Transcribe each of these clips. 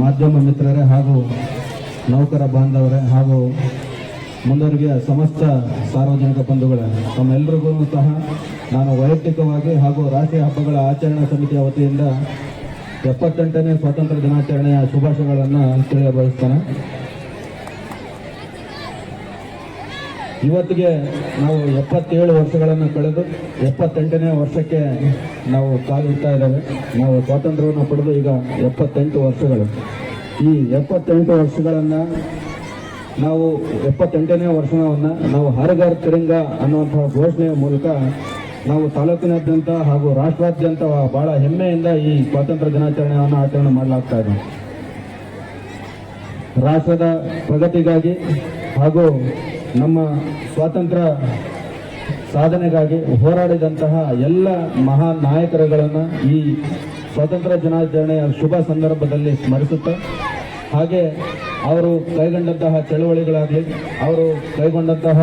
ಮಾಧ್ಯಮ ಮಿತ್ರರೇ ಹಾಗೂ ನೌಕರ ಬಾಂಧವರೇ ಹಾಗೂ ಮುಂದರಿಗೆ ಸಮಸ್ತ ಸಾರ್ವಜನಿಕ ಬಂಧುಗಳೇ ತಮ್ಮೆಲ್ಲರಿಗೂ ಸಹ ನಾನು ವೈಯಕ್ತಿಕವಾಗಿ ಹಾಗೂ ರಾಷ್ಟ್ರೀಯ ಹಬ್ಬಗಳ ಆಚರಣಾ ಸಮಿತಿಯ ವತಿಯಿಂದ ಎಪ್ಪತ್ತೆಂಟನೇ ಸ್ವಾತಂತ್ರ್ಯ ದಿನಾಚರಣೆಯ ಶುಭಾಶಯಗಳನ್ನು ತಿಳಿಯ ಬಯಸ್ತೇನೆ ಇವತ್ತಿಗೆ ನಾವು ಎಪ್ಪತ್ತೇಳು ವರ್ಷಗಳನ್ನು ಕಳೆದು ಎಪ್ಪತ್ತೆಂಟನೇ ವರ್ಷಕ್ಕೆ ನಾವು ಕಾಲಿಡ್ತಾ ಇದ್ದೇವೆ. ನಾವು ಸ್ವಾತಂತ್ರ್ಯವನ್ನು ಪಡೆದು ಈಗ ಎಪ್ಪತ್ತೆಂಟು ವರ್ಷಗಳು. ಈ ಎಪ್ಪತ್ತೆಂಟು ವರ್ಷಗಳನ್ನು ನಾವು ಎಪ್ಪತ್ತೆಂಟನೇ ವರ್ಷವನ್ನು ನಾವು ಹರಗಾರ ತಿರಂಗ ಅನ್ನುವಂತಹ ಘೋಷಣೆಯ ಮೂಲಕ ನಾವು ತಾಲೂಕಿನಾದ್ಯಂತ ಹಾಗೂ ರಾಷ್ಟ್ರಾದ್ಯಂತ ಬಹಳ ಹೆಮ್ಮೆಯಿಂದ ಈ ಸ್ವಾತಂತ್ರ್ಯ ದಿನಾಚರಣೆಯನ್ನು ಆಚರಣೆ ಮಾಡಲಾಗ್ತಾ ಇದೆ. ರಾಷ್ಟ್ರದ ಪ್ರಗತಿಗಾಗಿ ಹಾಗೂ ನಮ್ಮ ಸ್ವಾತಂತ್ರ್ಯ ಸಾಧನೆಗಾಗಿ ಹೋರಾಡಿದಂತಹ ಎಲ್ಲ ಮಹಾನ್ ನಾಯಕರುಗಳನ್ನು ಈ ಸ್ವಾತಂತ್ರ್ಯ ದಿನಾಚರಣೆಯ ಶುಭ ಸಂದರ್ಭದಲ್ಲಿ ಸ್ಮರಿಸುತ್ತಾ, ಹಾಗೆ ಅವರು ಕೈಗೊಂಡಂತಹ ಚಳುವಳಿಗಳಾಗಲಿ, ಅವರು ಕೈಗೊಂಡಂತಹ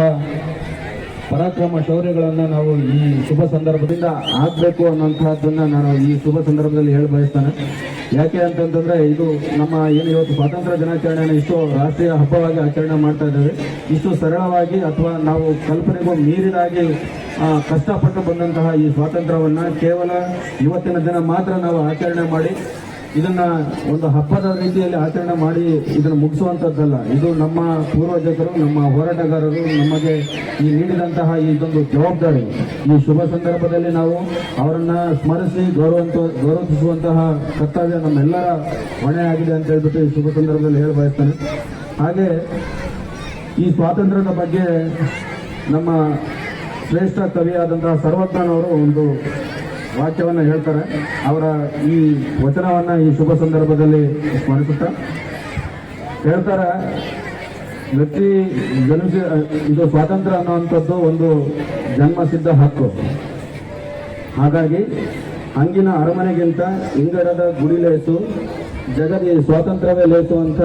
ಪರಾಕ್ರಮ ಶೌರ್ಯಗಳನ್ನು ನಾವು ಈ ಶುಭ ಸಂದರ್ಭದಿಂದ ಆಗಬೇಕು ಅನ್ನೋಂತಹದ್ದನ್ನ ನಾನು ಈ ಶುಭ ಸಂದರ್ಭದಲ್ಲಿ ಹೇಳಿ ಬಯಸ್ತಾನೆ. ಯಾಕೆ ಅಂತಂತಂದ್ರೆ ಇದು ನಮ್ಮ ಏನು ಇವತ್ತು ಸ್ವಾತಂತ್ರ್ಯ ದಿನಾಚರಣೆಯನ್ನು ಇಷ್ಟು ರಾಷ್ಟ್ರೀಯ ಹಬ್ಬವಾಗಿ ಆಚರಣೆ ಮಾಡ್ತಾ ಇದ್ದೇವೆ. ಇಷ್ಟು ಸರಳವಾಗಿ ಅಥವಾ ನಾವು ಕಲ್ಪನೆಗೂ ಮೀರಿದಾಗಿ ಕಷ್ಟಪಟ್ಟು ಬಂದಂತಹ ಈ ಸ್ವಾತಂತ್ರ್ಯವನ್ನು ಕೇವಲ ಇವತ್ತಿನ ದಿನ ಮಾತ್ರ ನಾವು ಆಚರಣೆ ಮಾಡಿ ಇದನ್ನ ಒಂದು ಹಬ್ಬದ ರೀತಿಯಲ್ಲಿ ಆಚರಣೆ ಮಾಡಿ ಇದನ್ನು ಮುಗಿಸುವಂತದ್ದಲ್ಲ. ಇದು ನಮ್ಮ ಪೂರ್ವಜಕರು ನಮ್ಮ ಹೋರಾಟಗಾರರು ನಮಗೆ ಈ ನೀಡಿದಂತಹ ಇದೊಂದು ಜವಾಬ್ದಾರಿ. ಈ ಶುಭ ಸಂದರ್ಭದಲ್ಲಿ ನಾವು ಅವರನ್ನ ಸ್ಮರಿಸಿ ಗೌರವಂತ, ಗೌರವಿಸುವಂತಹ ಕರ್ತವ್ಯ ನಮ್ಮೆಲ್ಲರ ಹೊಣೆ ಆಗಿದೆ ಅಂತ ಹೇಳ್ಬಿಟ್ಟು ಈ ಶುಭ ಸಂದರ್ಭದಲ್ಲಿ ಹೇಳಿ ಬಯಸ್ತೇನೆ. ಹಾಗೆ ಈ ಸ್ವಾತಂತ್ರ್ಯದ ಬಗ್ಗೆ ನಮ್ಮ ಶ್ರೇಷ್ಠ ಕವಿಯಾದಂತಹ ಸರ್ವಜ್ಞನವರು ಒಂದು ವಾಕ್ಯವನ್ನು ಹೇಳ್ತಾರೆ. ಅವರ ಈ ವಚನವನ್ನು ಈ ಶುಭ ಸಂದರ್ಭದಲ್ಲಿ ಸ್ಮರಿಸುತ್ತಾ ಹೇಳ್ತಾರೆ, ವ್ಯಕ್ತಿ ಜನಿಸಿ ಇದು ಸ್ವಾತಂತ್ರ್ಯ ಅನ್ನುವಂಥದ್ದು ಒಂದು ಜನ್ಮಸಿದ್ಧ ಹಕ್ಕು. ಹಾಗಾಗಿ ಹಂಗಿನ ಅರಮನೆಗಿಂತ ಇಂಗಡದ ಗುಡಿ ಲೇಸು, ಜಗದಿ ಸ್ವಾತಂತ್ರ್ಯವೇ ಲೇಸು ಅಂತ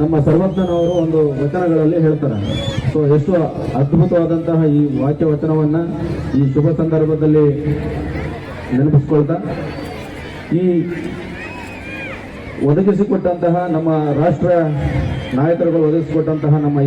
ನಮ್ಮ ಸರ್ವಜ್ಞನವರು ಒಂದು ವಚನಗಳಲ್ಲಿ ಹೇಳ್ತಾರೆ. ಸೊ ಎಷ್ಟು ಅದ್ಭುತವಾದಂತಹ ಈ ವಾಕ್ಯ ವಚನವನ್ನು ಈ ಶುಭ ಸಂದರ್ಭದಲ್ಲಿ ನೆನಪಿಸ್ಕೊಳ್ತಾ, ಈ ಒದಗಿಸಿಕೊಟ್ಟಂತಹ ನಮ್ಮ ರಾಷ್ಟ್ರ ನಾಯಕರುಗಳು ಒದಗಿಸಿಕೊಟ್ಟಂತಹ ನಮ್ಮ